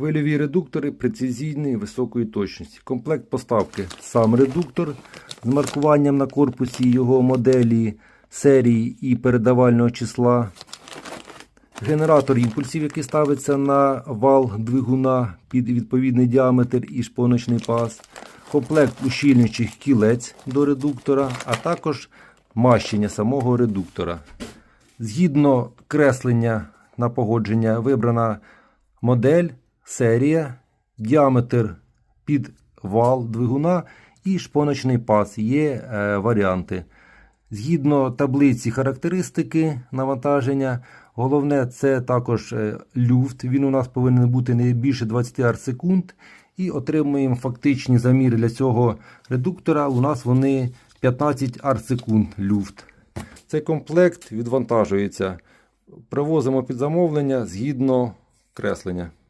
Хвильові редуктори прецизійної високої точності. Комплект поставки сам редуктор з маркуванням на корпусі його моделі, серії і передавального числа. Генератор імпульсів, який ставиться на вал двигуна під відповідний діаметр і шпоночний паз. Комплект ущільнюючих кілець до редуктора, а також мащення самого редуктора. Згідно креслення на погодження вибрана модель, серія, діаметр під вал двигуна і шпоночний паз. Є е, варіанти. Згідно таблиці характеристики навантаження, головне це також е, люфт. Він у нас повинен бути не більше 20 арсекунд. І отримуємо фактичні заміри для цього редуктора. У нас вони 15 арсекунд люфт. Цей комплект відвантажується. Привозимо під замовлення згідно креслення.